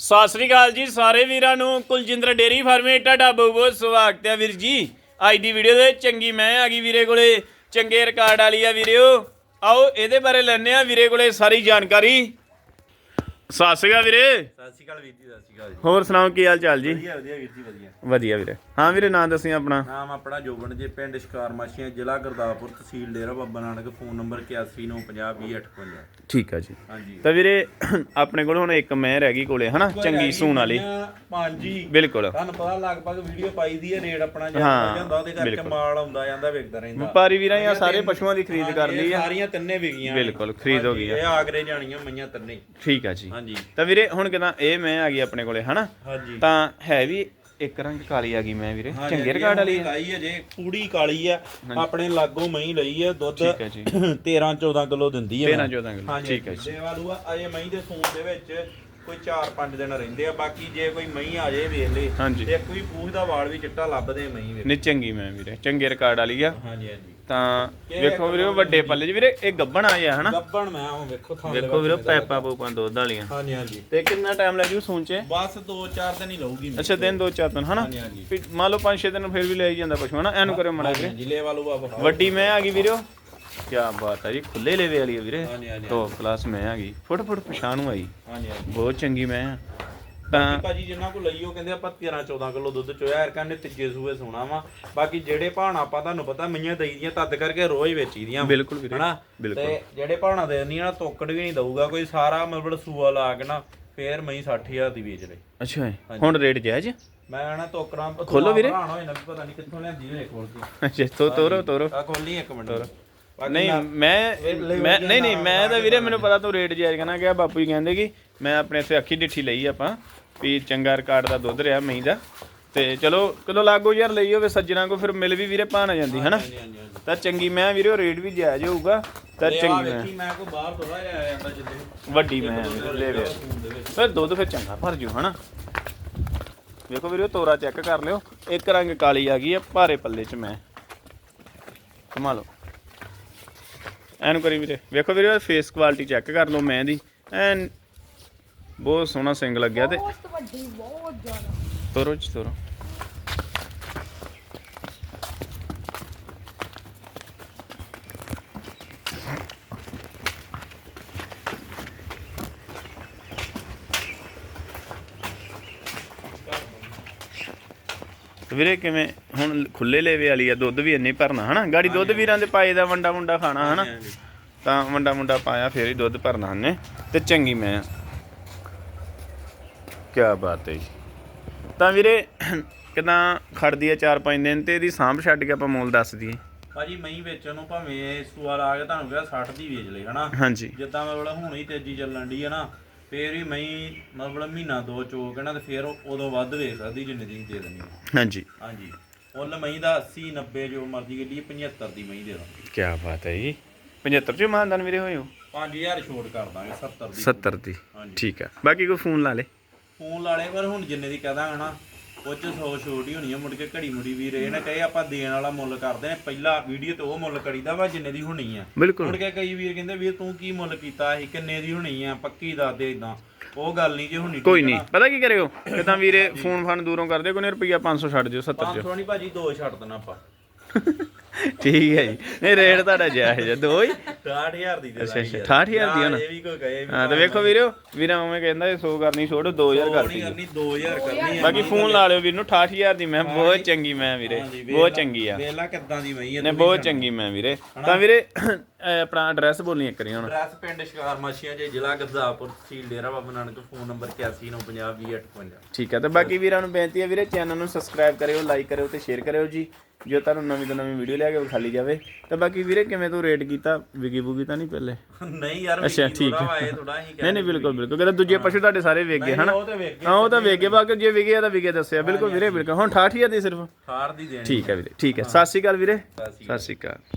ਸਤਿ ਸ੍ਰੀ ਅਕਾਲ ਜੀ ਸਾਰੇ ਵੀਰਾਂ ਨੂੰ। ਕੁਲਜਿੰਦਰ ਡੇਰੀ ਫਾਰਮੇ ਤੁਹਾਡਾ ਬਹੁਤ ਬਹੁਤ ਸਵਾਗਤ ਹੈ ਵੀਰ ਜੀ। ਅੱਜ ਦੀ ਵੀਡੀਓ ਦੇ ਚੰਗੀ ਮੈਂ ਆ ਗਈ ਵੀਰੇ ਕੋਲੇ। ਚੰਗੇ ਰਿਕਾਰਡ ਵਾਲੀ ਆ ਵੀਰਿਓ। ਆਓ, ਇਹਦੇ ਬਾਰੇ ਲੈਣੇ ਆ ਵੀਰੇ ਕੋਲੇ ਸਾਰੀ ਜਾਣਕਾਰੀ। ਸਤਿ ਸ੍ਰੀ ਅਕਾਲ ਵੀਰੇ। ਸਤਿ ਸ਼੍ਰੀ ਅਕਾਲ ਵੀਰ ਜੀ ਸਤਿ ਸ਼੍ਰੀ ਅਕਾਲ ਜੀ। ਹੋਰ ਸੁਣਾਓ ਕੀ ਹਾਲ ਚਾਲ ਜੀ? ਵਧੀਆ ਵਧੀਆ ਵੀਰ ਜੀ ਵਧੀਆ। ਵਧੀਆ ਵੀਰੇ। ਹਾਂ ਵੀਰੇ ਨਾਂ ਦੱਸੀ ਆਪਣਾ। ਨਾਮ ਆਪਣਾ ਜੋਬਨ ਜੀ ਪਿੰਡ ਸ਼ਿਕਾਰ ਮਾਸ਼ੀਆਂ ਜ਼ਿਲ੍ਹਾ ਗੁਰਦਾਸਪੁਰ ਤਹਿਸੀਲ ਡੇਰਾ ਬਾਬਾ ਨਾਨਕ ਫੋਨ ਨੰਬਰ 8195020855 ਠੀਕ ਆ ਜੀ। ਹਾਂਜੀ। ਤਾਂ ਵੀਰੇ ਆਪਣੇ ਕੋਲ ਹੁਣ ਇੱਕ ਮੈਂ ਰਹਿ ਗਈ ਕੋਲੇ ਹਨਾ? ਚੰਗੀ ਸੂਣ ਵਾਲੀ। ਹਾਂਜੀ ਬਿਲਕੁਲ। ਤੁਹਾਨੂੰ ਪਤਾ ਲਗਭਗ ਵੀਡੀਓ ਪਾਈ ਦੀ ਹੈ ਰੇਟ ਆਪਣਾ ਜਿਹੜਾ ਜਾਂਦਾ ਉਹਦੇ ਕਰਕੇ। ਮਾਲ ਆਉਂਦਾ ਜਾਂਦਾ ਵਿਕਦਾ ਰਹਿੰਦਾ। ਵਪਾਰੀ ਵੀਰਾਂ ਇਹ ਸਾਰੇ ਪਸ਼ੂਆਂ ਦੀ ਖਰੀਦ ਕਰ ਲਈ ਆ। ਸਾਰੀਆਂ ਤਿੰਨੇ ਵਿਕੀਆਂ ਬਿਲਕੁਲ, ਖਰੀਦ ਹੋ ਗਈ ਆ। ਇਹ ਆਗਰੇ ਜਾਣੀਆਂ ਮਈਆਂ ਤਿੰਨੇ। ਠੀਕ ਆ ਜੀ। ਹਾਂਜੀ। ਤਾਂ ਵੀਰੇ ਹੁਣ ਕਿਦਾਂ ਇਹ ਮੈਂ ਆ ਗਈ ਆਪਣੇ ਕੋਲੇ ਹਨਾ? ਹਾਂਜੀ। ਤਾਂ ਹੈ ਵੀ ਇੱਕ ਰੰਗ ਕਾਲੀ ਆ ਗਈ ਮੈਂ ਵੀਰੇ। ਚੰਗੇ ਰਿਕਾਰਡ ਵਾਲੀ ਆ। ਲਾਈ ਹੈ ਜੇ ਪੂੜੀ ਕਾਲੀ ਆ। ਆਪਣੇ ਲਾਗੋਂ ਮਹੀਂ ਲਈ ਹੈ ਦੁੱਧ ਠੀਕ ਹੈ ਜੀ। 13 14 ਕਿਲੋ ਦਿੰਦੀ ਹੈ 13 14 ਕਿਲੋ ਠੀਕ ਹੈ ਜੀ। ਦੇਵਾਲੂ ਆ ਅਜੇ ਮਹੀਂ ਦੇ ਸੂਣ ਦੇ ਵਿੱਚ ਕੋਈ 4-5 ਦਿਨ ਰਹਿੰਦੇ ਆ ਬਾਕੀ ਜੇ ਕੋਈ ਮਹੀਂ ਆ ਜੇ ਵੇਖ ਲੇ ਤੇ ਕੋਈ ਪੂਛ ਦਾ ਵਾਲ ਵੀ ਚਿੱਟਾ ਲੱਭਦੇ ਮਹੀਂ ਵੇਖ ਨਹੀਂ ਚੰਗੀ ਮੈਂ ਵੀਰੇ ਚੰਗੇ ਰਿਕਾਰਡ ਵਾਲੀ ਆ। ਹਾਂਜੀ ਹਾਂਜੀ। ਤਾਂ ਵੇਖੋ ਵੀਰੇ ਵੱਡੇ ਪੱਲੇ 'ਚ ਵੀਰੇ ਇਹ ਗੱਬਣ ਆਇਆ ਹਨਾ? ਗੱਬਣ ਮੈਂ ਉਹ ਵੇਖੋ ਥਾਂ ਵੇਖੋ ਵੀਰੇ ਪੈਪਾਂ ਪੂਪਾਂ ਦੁੱਧ ਵਾਲੀਆਂ। ਹਾਂਜੀ ਹਾਂਜੀ। ਤੇ ਕਿੰਨਾ ਟਾਈਮ ਲੱਗ ਜੂ ਸੂਣ 'ਚ? ਬਸ 2-4 ਦਿਨ ਹੀ ਲਊਗੀ ਅੱਛਾ ਦਿਨ ਦੋ ਚਾਰ ਦਿਨ ਹਨਾ? ਹਾਂਜੀ ਹਾਂਜੀ। ਵੀ ਮੰਨ ਲਓ 5-6 ਦਿਨ ਫਿਰ ਵੀ ਲੈ ਹੀ ਜਾਂਦਾ ਪਸ਼ੂ ਹਨਾ? ਐਨੂੰ ਕਰਿਓ ਮੜਾ ਵੀਰੇ ਜ਼ਿਲ੍ਹੇ ਵਾਲੂ ਬਾਬਾ ਵੱਡੀ ਮੈਂ ਆ ਗਈ ਵੀਰੇ। ਕੀ ਬਾਤ ਹੈ ਜੀ ਖੁੱਲੇ ਲੈਵੇ ਵਾਲੀ ਆ ਵੀਰੇ। ਟੌਪ ਕਲਾਸ ਮੈਂ ਆ ਗਈ। ਫੁੱਟ ਫੁੱਟ ਪਛਾਣੂ ਆਈ ਹਾਂਜੀ। ਬਹੁਤ ਚੰਗੀ ਮੈਂ ਆ। ਤਾਂ ਭਾਜੀ ਜਿੰਨਾ ਕੋ ਲਈ ਉਹ ਕਹਿੰਦੇ ਆਪਾਂ 13 14 ਕਿਲੋ ਦੁੱਧ ਚੋਇਆ ਯਾਰ ਕਹਿੰਦੇ ਤੀਜੇ ਸੂਏ ਸੋਣਾ ਵਾ। ਬਾਕੀ ਜਿਹੜੇ ਭਾਣਾ ਆਪਾਂ ਤੁਹਾਨੂੰ ਪਤਾ ਮਈਆਂ ਦਈ ਦੀਆਂ ਤਦ ਕਰਕੇ ਰੋਜ਼ ਵੇਚੀ ਦੀਆਂ ਵਾਂ। ਬਿਲਕੁਲ ਵੀਰੇ ਹਨਾ। ਤੇ ਜਿਹੜੇ ਭਾਣਾ ਦੇ ਨਹੀਂ ਨਾ ਤੋਕੜ ਵੀ ਨਹੀਂ ਦਊਗਾ ਕੋਈ ਸਾਰਾ ਮਤਲਬ ਸੂਆ ਲਾ ਕੇ ਨਾ ਫੇਰ ਮਈ 60000 ਦੀ ਵੇਚ ਲਈ। ਅੱਛਾ। ਹੁਣ ਰੇਟ ਜਾਇਜ਼ ਮੈਂ ਨਾ ਤੋਕੜਾਂ ਖੋਲੋ ਵੀਰੇ। ਭਰਾਣਾ ਹੋਏ ਨਾ ਪਤਾ ਨਹੀਂ ਕਿੱਥੋਂ ਲਿਆਂਦੀ ਹੋਏ ਖੋਲ ਕੇ। ਅੱਛਾ ਤੋ ਤੋਰੋ ਤੋਰੋ। ਆ ਖੋਲੀ ਇੱਕ ਮਿੰਟ। ਨਹੀਂ ਨਾ- ਮੈਂ ਮੈਂ ਨਹੀਂ ਨਹੀਂ ਮੈਂ ਤਾਂ ਵੀਰੇ ਮੈਨੂੰ ਪਤਾ ਤੂੰ ਰੇਟ ਜਾਇਜ਼ ਕਹਿਣਾ ਗਿਆ ਬਾਪੂ ਜੀ ਕਹਿੰਦੇ ਕਿ ਮੈਂ ਆਪਣੇ ਇੱਥੇ ਅੱਖੀ ਡਿੱਠੀ ਲਈ ਆਪਾਂ ਵੀ ਚੰਗਾ ਰਿਕਾਰਡ ਦਾ ਦੁੱਧ ਰਿਹਾ ਮਹੀਂ ਦਾ। ਤੇ ਚਲੋ ਕਿਲੋ ਲਾਗੋ ਯਾਰ ਲਈ ਹੋਵੇ ਸੱਜਣਾ ਕੋ ਫਿਰ ਮਿਲ ਵੀ ਵੀਰੇ ਭਾਣਾ ਜਾਂਦੀ ਹਨਾ? ਤਾਂ ਚੰਗੀ ਮੈਂ ਵੀਰੇ ਰੇਟ ਵੀ ਜਾਇਜ਼ ਹੋਊਗਾ ਤਾਂ ਚੰਗੀ ਮੈਂ। ਕੋਈ ਬਾਹਰ ਥੋੜਾ ਜਿਹਾ ਆ ਜਾਂਦਾ ਜਿੱਦੇ। ਵੱਡੀ ਮੈਂ ਲੈ ਵੇ ਫਿਰ ਦੁੱਧ ਫਿਰ ਚੰਗਾ ਭਰ ਜੂ ਹਨਾ? ਵੇਖੋ ਵੀਰੇ ਤੋਰਾ ਚੈੱਕ ਕਰ ਲਿਓ। ਇੱਕ ਰੰਗ ਕਾਲੀ ਆ ਗਈ ਆ ਭਾਰੇ ਪੱਲੇ 'ਚ ਮੈਂ। ਕਮਾ ਲਓ। ਐਨ ਕਰੀ ਵੀਰੇ। ਵੇਖੋ ਵੀਰੇ ਫੇਸ ਕੁਆਲਿਟੀ ਚੈੱਕ ਕਰ ਲਓ ਮੈਂ ਦੀ। ਐਨ ਬਹੁਤ ਸੋਹਣਾ ਸਿੰਗ ਲੱਗਿਆ ਤੇ ਬਹੁਤ ਵੱਡੀ ਬਹੁਤ ਜ਼ਿਆਦਾ। ਤੋਰੋ ਚ ਤੋਰੋ। ਵੀਰੇ ਕਿਵੇਂ ਹੁਣ ਖੁੱਲੇ ਲੇਵੇ ਵਾਲੀ ਆ ਦੁੱਧ ਵੀ ਇੰਨੀ ਭਰਨਾ ਹਨਾ? ਗਾੜੀ ਦੁੱਧ ਵੀਰਾਂ ਦੇ ਪਾਏ ਦਾ ਵੰਡਾ ਮੁੰਡਾ ਖਾਣਾ ਹਨਾ। ਤਾਂ ਵੰਡਾ ਮੁੰਡਾ ਪਾਇਆ ਫੇਰ ਹੀ ਦੁੱਧ ਭਰਨਾ ਉਹਨੇ ਤੇ ਚੰਗੀ ਮੈਂ ਕੀ ਬਾਤ ਹੈ ਜੀ। ਤਾਂ ਵੀਰੇ ਕਿਦਾਂ ਖੜਦੀ ਆ 4-5 ਦਿਨ ਤੇ ਇਹਦੀ ਸਾਂਭ ਛੱਡ ਕੇ ਆਪਾਂ ਮੁੱਲ ਦੱਸ ਦਈਏ? ਭਾਜੀ ਮਹੀਂ ਵੇਚਣ ਨੂੰ ਭਾਵੇਂ ਸੂਆ ਲਾ ਕੇ ਤੁਹਾਨੂੰ ਕਿਹਾ 60 ਦੀ ਵੇਚ ਲੈ ਹਨਾ? ਹਾਂਜੀ। ਜਿੱਦਾਂ ਮਤਲਬ ਹੁਣ ਹੀ ਤੇਜ਼ੀ ਚੱਲਣ ਦੀ ਹੈ ਨਾ ਫੇਰ ਹੀ ਮਹੀਂ ਮਤਲਬ ਮਹੀਨਾ ਦੋ ਚੋਕ ਹੈ ਨਾ ਤੇ ਫੇਰ ਉਦੋਂ ਵੱਧ ਵੇਚ ਸਕਦੀ ਜਿੰਨੇ ਦੀ ਦੇ ਦੇਣੀ ਹੈ। ਹਾਂਜੀ। ਹਾਂਜੀ। ਮੁੱਲ ਮਹੀਂ ਦਾ 80 90 ਜੋ ਮਰਜ਼ੀ ਗੱਡੀ 75 ਦੀ ਮਹੀਂ ਦੇ ਦਾਂਗੇ। ਕੀ ਬਾਤ ਹੈ ਜੀ। 75 ਚ ਮਾਨਦਾਨ ਵੀਰੇ ਹੋਏ ਹੋ? 5000 ਛੋਟ ਕਰ ਦਾਂਗੇ 70 ਦੀ। 70 ਦੀ। ਠੀਕ ਆ ਬਾਕੀ ਕੋਈ ਫੋਨ ਲਾ ਲੇ। ਫੋਨ ਲਾ ਲਿਆ ਪਰ ਹੁਣ ਜਿੰਨੇ ਦੀ ਕਹਦਾ ਹਨਾ ਉਹ ਚ 100 ਛੋਟ ਹੀ ਹੋਣੀ ਆ ਮੁੜ ਕੇ ਘੜੀ ਮੁੜੀ ਵੀ ਰਹੇ ਨਾ ਕਹੇ ਆਪਾਂ ਦੇਣ ਵਾਲਾ ਮੁੱਲ ਕਰਦੇ ਨੇ ਪਹਿਲਾ ਵੀਡੀਓ ਤੇ ਉਹ ਮੁੱਲ ਕਰੀਦਾ ਵਾ ਜਿੰਨੇ ਦੀ ਹੋਣੀ ਆ। ਬਿਲਕੁਲ। ਮੁੜ ਕੇ ਕਈ ਵੀਰ ਕਹਿੰਦੇ ਵੀਰ ਤੂੰ ਕੀ ਮੁੱਲ ਕੀਤਾ ਸੀ ਕਿੰਨੇ ਦੀ ਹੋਣੀ ਆ ਪੱਕੀ ਦੱਸ ਦੇ ਇਦਾਂ ਉਹ ਗੱਲ ਨਹੀਂ ਜੇ ਹੋਣੀ ਕੋਈ ਨਹੀਂ ਪਤਾ ਕੀ ਕਰਿਓ ਕਿਦਾਂ ਵੀਰੇ ਫੋਨ ਫਾਨ ਦੂਰੋਂ ਕਰਦੇ ਕੋਈ ਨਹੀਂ ਰੁਪਈਆ 500 ਛੱਡ ਦਿਓ 70 ਚ 500 ਨਹੀਂ ਭਾਜੀ ਦੋ ਛੱਡ ਦੇਣਾ ਆਪਾਂ। ਠੀਕ ਹੈ ਜੀ। ਨਹੀਂ ਰੇਟ ਤੁਹਾਡਾ ਜਾਇਜ਼ ਹੈ ਦੋ ਹੀ। 68000 ਦੀ ਦੇ ਅੱਛਾ, ਅੱਛਾ, 68,000 ਦੀ ਨਾ। ਇਹ ਵੀ ਕੋਈ ਕਹੇ ਹਾਂ ਤੇ ਵੇਖੋ ਵੀਰੋ ਵੀਰਾਂ ਉਵੇਂ ਕਹਿੰਦਾ 100 ਕਰਨੀ ਛੋੜ 2000 ਨਹੀਂ ਕਰਤੀ ਕਰਨੀ 2000 ਕਰਨੀ ਬਾਕੀ ਫੋਨ ਲਾ ਲਿਓ ਵੀਰ ਨੂੰ 68000 ਦੀ ਮੈਂ ਬਹੁਤ ਚੰਗੀ ਮੈਂ ਵੀਰੇ ਬਹੁਤ ਚੰਗੀ ਆ। ਵੇਖ ਲਾ ਕਿੱਦਾਂ ਦੀ ਮਈ ਨੇ ਬਹੁਤ ਚੰਗੀ। ਮੈਂ ਵੀਰੇ। ਤਾਂ ਵੀਰੇ ਆਪਣਾ ਐਡਰੈਸ ਬੋਲਣੀ ਇੱਕ ਹੁਣ। ਐਡਰੈਸ ਪਿੰਡ ਸ਼ਿਕਾਰ ਮਾਸ਼ੀਆਂ ਜੇ ਜ਼ਿਲ੍ਹਾ ਗੁਰਦਾਸਪੁਰ ਤਹਿਸੀਲ ਡੇਰਾ ਬਾਬਾ ਨਾਨਕ ਫੋਨ ਨੰਬਰ 8195020855 ਠੀਕ ਹੈ ਤੇ ਬਾਕੀ ਵੀਰਾਂ ਨੂੰ ਬੇਨਤੀ ਹੈ ਵੀਰੇ ਚੈਨਲ ਨੂੰ ਸਬਸਕ੍ਰਾਈਬ ਕਰਿਓ ਲਾਈਕ ਕਰਿਓ ਤੇ ਸ਼ੇਅਰ ਕਰਿਓ ਜੀ। ਜੋ ਤੁਹਾਨੂੰ ਨਵੀਂ ਤੋਂ ਨਵੀਂ ਵੀਡੀਓ ਲਿਆ ਕੇ ਵਿਖਾਲੀ ਜਾਵੇ ਤੇ ਬਾਕੀ ਵੀਰੇ ਕਿਵੇਂ ਤੂੰ ਰੇਟ ਕੀਤਾ? ਵਿਗੀ ਬੂਗੀ ਤਾਂ ਨਹੀਂ ਪਹਿਲੇ? ਨਹੀਂ ਯਾਰ ਅੱਛਾ, ਠੀਕ ਹੈ। ਥੋੜਾ ਹੀ ਨਹੀਂ ਨਹੀਂ ਬਿਲਕੁਲ ਬਿਲਕੁਲ। ਕਹਿੰਦਾ ਦੂਜੇ ਪਸ਼ੂ ਤੁਹਾਡੇ ਸਾਰੇ ਵੇਖ ਗਏ ਹਨਾ? ਉਹ ਤੇ ਵੇਖ ਹਾਂ ਉਹ ਤਾਂ ਵੇਖ ਗਏ ਬਾਕੀ ਜੇ ਵਿਗੇ ਆ ਤਾਂ ਵਿਗੇ ਦੱਸਿਆ। ਬਿਲਕੁਲ ਵੀਰੇ ਬਿਲਕੁਲ। ਹੁਣ 68000 ਦੀ ਸਿਰਫ। ਖਾਰ ਦੀ ਦੇਣੀ। ਠੀਕ ਹੈ ਵੀਰੇ ਠੀਕ ਹੈ। ਸਤਿ ਸ਼੍ਰੀ ਅਕਾਲ ਵੀਰੇ। ਸਤਿ ਸ਼੍ਰੀ ਅਕਾਲ।